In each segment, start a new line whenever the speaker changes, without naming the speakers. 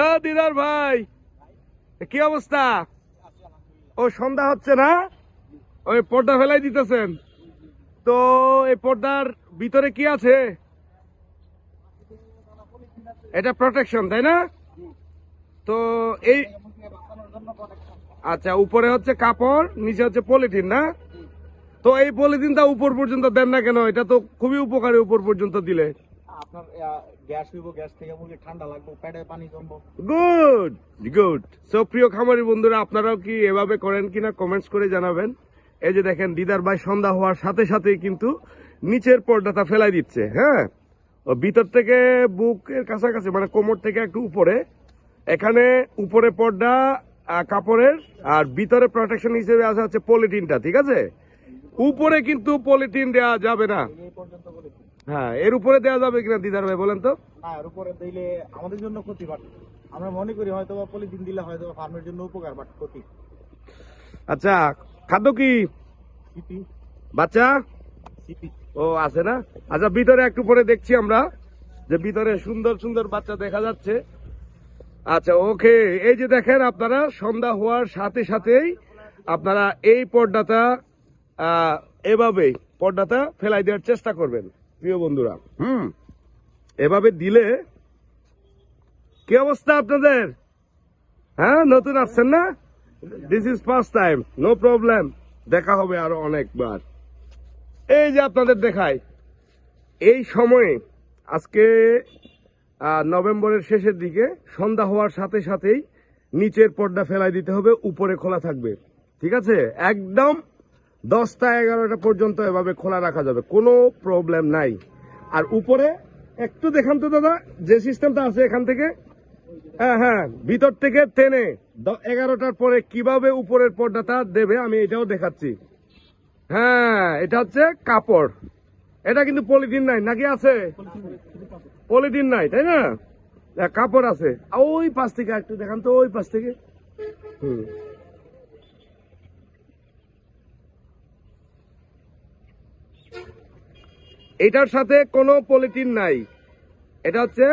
ও দিদার ভাই। কি অবস্থা? ও, সন্ধ্যা হচ্ছে না? ওই পর্দা ফেলাই দিতেছেন। তো, এই পর্দার ভিতরে কি আছে? এটা প্রোটেকশন তাই না? তো, এই আচ্ছা উপরে হচ্ছে কাপড়, নিচে হচ্ছে পলিথিন, না? তো, এই পলিথিনটা উপর পর্যন্ত দেন না কেন? এটা তো খুবই উপকারী উপর পর্যন্ত দিলে।
আপনার গ্যাস হইব গ্যাস থেকে মুরগি ঠান্ডা লাগবে পেটে পানি জমবো।
Good good. সো প্রিয় খামারি বন্ধুরা আপনারাও কি এভাবে করেন কিনা কমেন্টস করে জানাবেন। এই যে দেখেন দিদার ভাই সন্ধ্যা হওয়ার সাথে সাথেই কিন্তু নিচের পর্দাটা ফেলাই দিচ্ছে হ্যাঁ? ও ভিতর থেকে বুকের কাছাকাছি মানে কোমর থেকে একটু উপরে। এখানে উপরে পর্দা কাপড়ের আর ভিতরে প্রোটেকশন হিসেবে আসা হচ্ছে পলিথিনটা ঠিক আছে? উপরে কিন্তু পলিথিন দেওয়া যাবে না। হ্যাঁ এর উপরে দেওয়া যাবে কিনা দিদার ভাই বলেন তো?
না এর উপরে দিলে আমাদের জন্য ক্ষতি বাট আমরা মনে করি হয়তো বা পলিথিন দিলে হয়তো ফার্মের জন্য উপকার বাট ক্ষতি।
আচ্ছা খাদ্য কি?
সিপি
বাচ্চা?
সিপি
ও আছে না? আচ্ছা ভিতরে একটু পরে দেখছি আমরা যে ভিতরে সুন্দর সুন্দর বাচ্চা দেখা যাচ্ছে। আচ্ছা ওকে এই যে দেখেন আপনারা সন্ধ্যা হওয়ার সাথে সাথেই আপনারা এই পর্দাটা এভাবেই পর্দাটা ফেলাই দেওয়ার চেষ্টা করবেন। প্রিয় বন্ধুরা, হুম, এভাবে দিলে কি অবস্থা আপনাদের? হ্যাঁ নতুন আসছেন না? This is first time no problem দেখা হবে আরও অনেকবার। এই যে আপনাদের দেখায় এই সময়ে, আজকে নভেম্বরের শেষের দিকে, সন্ধ্যা হওয়ার সাথে সাথেই নিচের পর্দা ফেলাই দিতে হবে, উপরে খোলা থাকবে, ঠিক আছে? একদম দশটা এগারোটা পর্যন্ত এভাবে খোলা রাখা যাবে কোনো প্রবলেম নাই। আর উপরে একটু দেখান তো দাদা যে সিস্টেমটা আছে এখান থেকে। হ্যাঁ হ্যাঁ ভিতর থেকে টেনে এগারোটার পরে কীভাবে উপরের পর্দাটা দেবে আমি এটাও দেখাচ্ছি। হ্যাঁ এটা হচ্ছে কাপড়। এটা কিন্তু পলিথিন নাই নাকি আছে? পলিথিন নাই তাই না? হ্যাঁ, কাপড় আছে। ওই পাশ থেকে একটু দেখান তো ওই পাশ থেকে। হুম। এটার সাথে কোনো পলিথিন নাই। এটা হচ্ছে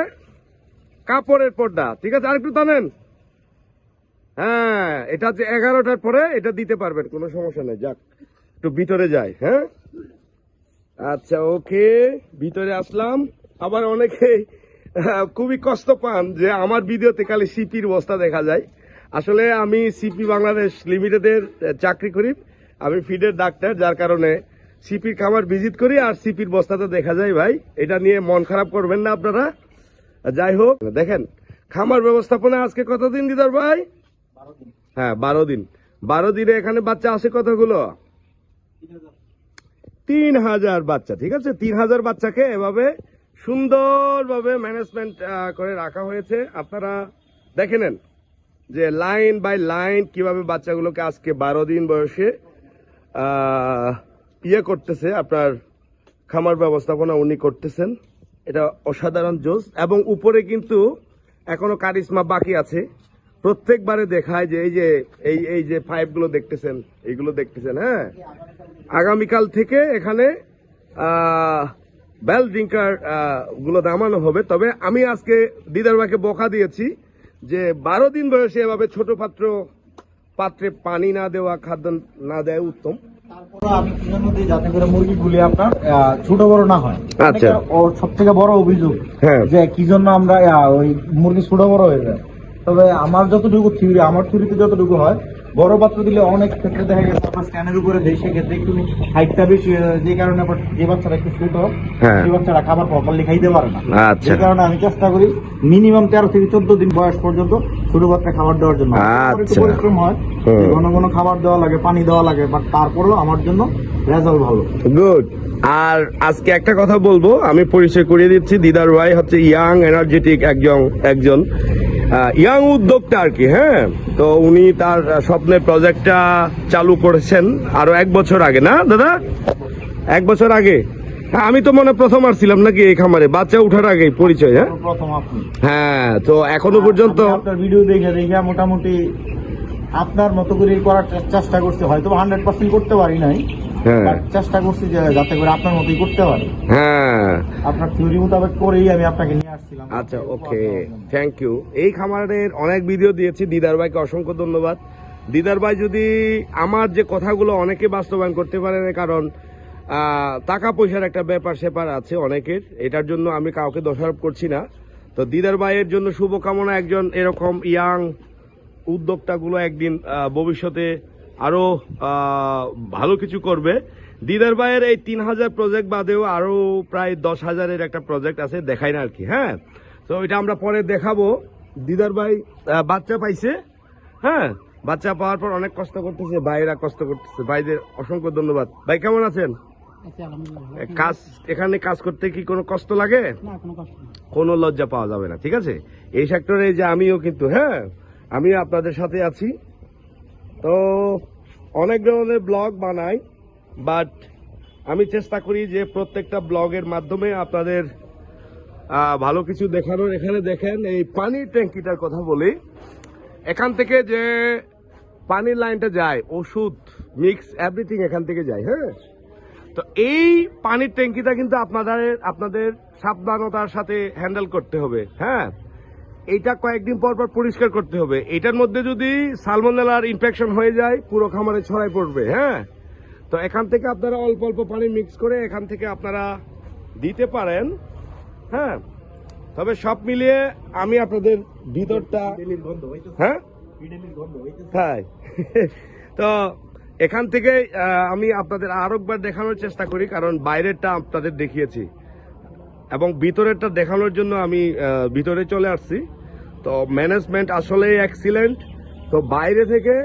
কাপড়ের পর্দা, ঠিক আছে? আরেকটু টানেন। হ্যাঁ এটা হচ্ছে এগারোটার পরে এটা দিতে পারবেন, কোনো সমস্যা নেই। যাক, একটু ভিতরে যাই হ্যাঁ? আচ্ছা ওকে, ভিতরে আসলাম। আবার অনেকে খুবই কষ্ট পান যে আমার ভিডিওতে খালি সিপির বস্তা দেখা যায়। আসলে আমি সিপি বাংলাদেশ লিমিটেডের চাকরি করি। আমি ফিডের ডাক্তার, যার কারণে সিপির খামার ভিজিট করি আর সিপির বস্তাতে দেখা যায় ভাই। এটা নিয়ে মন খারাপ করবেন না আপনারা। যাই হোক, দেখেন, খামার ব্যবস্থাপনা আজকে কতদিন দিদার ভাই? হ্যাঁ বারো দিন। বারো দিনে এখানে বাচ্চা আছে কতগুলো?
তিন হাজার
বাচ্চা, ঠিক আছে? তিন হাজার বাচ্চাকে এভাবে সুন্দরভাবে ম্যানেজমেন্ট করে রাখা হয়েছে। আপনারা দেখে নেন যে লাইন বাই লাইন কীভাবে বাচ্চাগুলোকে আজকে বারো দিন বয়সে ইয়ে করতেছে, আপনার খামার ব্যবস্থাপনা উনি করতেছেন। এটা অসাধারণ জোস এবং উপরে কিন্তু এখনও কারিশমা বাকি আছে। প্রত্যেকবারে দেখায় যে এই যে, এই এই যে পাইপগুলো দেখতেছেন, এইগুলো দেখতেছেন হ্যাঁ? আগামীকাল থেকে এখানে বেল ড্রিঙ্কারগুলো নামানো হবে। তবে আমি আজকে দিদার ভাইকে বকা দিয়েছি যে বারো দিন বয়সে এভাবে ছোট পাত্র পাত্রে পানি না দেওয়া, খাদ্য না দেয় উত্তম।
আমি যাতে করে মুরগিগুলি আপনার ছোট বড় না হয়
আচ্ছা।
ওর সব থেকে বড় অভিযোগ
হ্যাঁ।
যে কি জন্য আমরা ওই মুরগি ছোট বড় হয়ে যায় তবে আমার যতটুকু থিওরি আমার থিওরিতে যতটুকু হয় বড় পাত্র দিলে অনেক ক্ষেত্রে দেখা গেছে আপনার স্ক্যানের উপরে দেয় সেক্ষেত্রে একটু হাইটটা বেশি হয়ে যায় যে কারণে আবার যে বাচ্চারা একটু ছোট
হ্যাঁ।
সেই বাচ্চারা খাবার প্রপারলি খাইতে পারে না
আচ্ছা।
যে কারণে আমি চেষ্টা করি মিনিমাম তেরো থেকে চোদ্দ দিন বয়স পর্যন্ত ছোট বাচ্চা খাবার দেওয়ার জন্য একটু
আচ্ছা।
পরিশ্রম হয় ঘন ঘন খাবার দেওয়া লাগে পানি দেওয়া লাগে বাট তারপরেও আমার জন্য রেজাল্ট ভালো
গুড আর আজকে একটা কথা বলব আমি পরিচয় করিয়ে দিচ্ছি দিদার ভাই হচ্ছে ইয়াং এনার্জেটিক একজন একজন ইয়াং উদ্যোক্তা আর কি হ্যাঁ? তো উনি তার স্বপ্নের প্রজেক্টটা চালু করেছেন আরও এক বছর আগে না দাদা? এক বছর আগে? হ্যাঁ, আমি তো মনে প্রথম আসছিলাম নাকি এই খামারে? বাচ্চা উঠার আগে পরিচয় হ্যাঁ? হ্যাঁ তো এখনও পর্যন্ত
আপনার ভিডিও দেখে দেখে মোটামুটি আপনার মতো করে করার চেষ্টা করছি। হয়তো হান্ড্রেড পার্সেন্ট করতে পারি নাই। চেষ্টা করছি যে যাতে করে আপনার মতোই করতে পারে।
হ্যাঁ।
আপনার থিওরি মোতাবেক করেই আমি আপনাকে নিয়ে আসছিলাম।
আচ্ছা ওকে। থ্যাংক ইউ এই খামারের অনেক ভিডিও দিয়েছি। দিদার ভাইকে অসংখ্য ধন্যবাদ। দিদার ভাই যদি আমার যে কথাগুলো অনেকে বাস্তবায়ন করতে পারে না কারণ টাকা পয়সার একটা ব্যাপার স্যাপার আছে অনেকের। এটার জন্য আমি কাউকে দোষারোপ করছি না। তো দিদার ভাইয়ের জন্য শুভকামনা। একজন এরকম ইয়াং উদ্যোক্তাগুলো একদিন ভবিষ্যতে আরও আহ, ভালো কিছু করবে। দিদার ভাইয়ের এই তিন হাজার প্রজেক্ট বাদেও আরও প্রায় দশ হাজারের একটা প্রজেক্ট আছে দেখাই না আর কি হ্যাঁ? তো এটা আমরা পরে দেখাবো। দিদার ভাই বাচ্চা পাইছে হ্যাঁ? বাচ্চা পাওয়ার পর অনেক কষ্ট করতেছে ভাইয়েরা কষ্ট করতেছে। ভাইদের অসংখ্য ধন্যবাদ। ভাই কেমন আছেন? কাজ এখানে কাজ করতে কি কোনো কষ্ট লাগে?
কোনো
লজ্জা পাওয়া যাবে না ঠিক আছে? এই সেক্টরে যে আমিও কিন্তু হ্যাঁ? আমিও আপনাদের সাথে আছি। তো অনেক ধরনের ব্লগ বানাই বাট আমি চেষ্টা করি যে প্রত্যেকটা ব্লগের মাধ্যমে আপনাদের ভালো কিছু দেখানোর। এখানে দেখেন এই পানির ট্যাঙ্কিটার কথা বলি। এখান থেকে যে পানির লাইনটা যায়, ওষুধ, মিক্স এভরিথিং এখান থেকে যায় হ্যাঁ? তো এই পানির ট্যাঙ্কিটা কিন্তু আপনাদের আপনাদের সাবধানতার সাথে হ্যান্ডেল করতে হবে হ্যাঁ? এইটা কয়েকদিন পর পর পরিষ্কার করতে হবে। এটার মধ্যে যদি সালমোনেলার ইনফেকশন হয়ে যায় পুরো খামারে ছড়াই পড়বে হ্যাঁ? তো এখান থেকে আপনারা অল্প অল্প পানি মিক্স করে এখান থেকে আপনারা দিতে পারেন হ্যাঁ? তবে সব মিলিয়ে আমি আপনাদের ভিতরটা হ্যাঁ? তাই। তো এখান থেকে আমি আপনাদের আরেকবার দেখানোর চেষ্টা করি কারণ বাইরেরটা আপনাদের দেখিয়েছি। এবং ভিতরেরটা দেখানোর জন্য আমি ভিতরে চলে আসছি। তো ম্যানেজমেন্ট আসলেই এক্সিলেন্ট তো বাইরে থেকে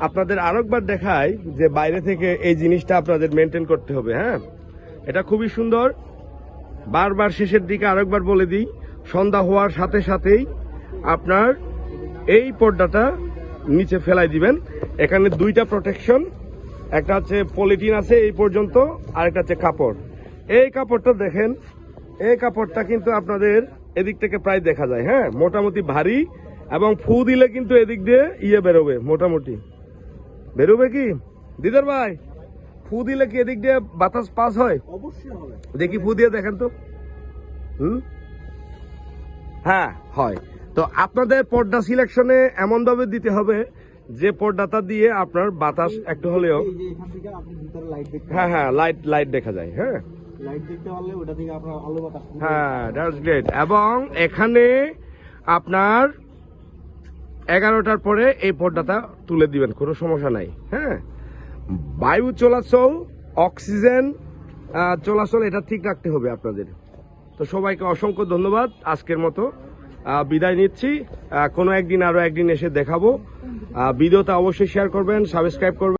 আপনাদের আরেকবার দেখাই যে বাইরে থেকে এই জিনিসটা আপনাদের মেনটেন করতে হবে হ্যাঁ? এটা খুবই সুন্দর। বারবার শেষের দিকে আরেকবার বলে দিই, সন্ধ্যা হওয়ার সাথে সাথেই আপনার এই পর্দাটা নিচে ফেলাই দিবেন। এখানে দুইটা প্রোটেকশন একটা হচ্ছে পলিথিন আছে এই পর্যন্ত, আর একটা হচ্ছে কাপড়। এই কাপড়টা দেখেন, এই কাপড়টা কিন্তু আপনাদের এদিক থেকে প্রায় দেখা যায় হ্যাঁ? মোটামুটি ভারী এবং ফু দিলে কিন্তু এদিক দিয়ে ইয়ে বেরোবে মোটামুটি। বেরোবে কি? দিদার ভাই ফু দিলে কি এদিক দিয়ে বাতাস পাস হয়? দেখি ফু দিয়ে দেখেন তো। হুম? হ্যাঁ হয়। তো আপনাদের পর্দা সিলেকশনে এমন ভাবে দিতে হবে যে পর্দাটা দিয়ে আপনার বাতাস একটু হলেও হ্যাঁ হ্যাঁ লাইট লাইট দেখা যায় হ্যাঁ। হ্যাঁ দ্যাটস গ্রেট এবং এখানে আপনার এগারোটার পরে এই পর্দাটা তুলে দিবেন, কোনো সমস্যা নাই। হ্যাঁ? বায়ু চলাচল, অক্সিজেন চলাচল, এটা ঠিক রাখতে হবে আপনাদের। তো সবাইকে অসংখ্য ধন্যবাদ। আজকের মতো বিদায় নিচ্ছি। কোনো একদিন আরও একদিন এসে দেখাবো। ভিডিওটা অবশ্যই শেয়ার করবেন সাবস্ক্রাইব করবেন।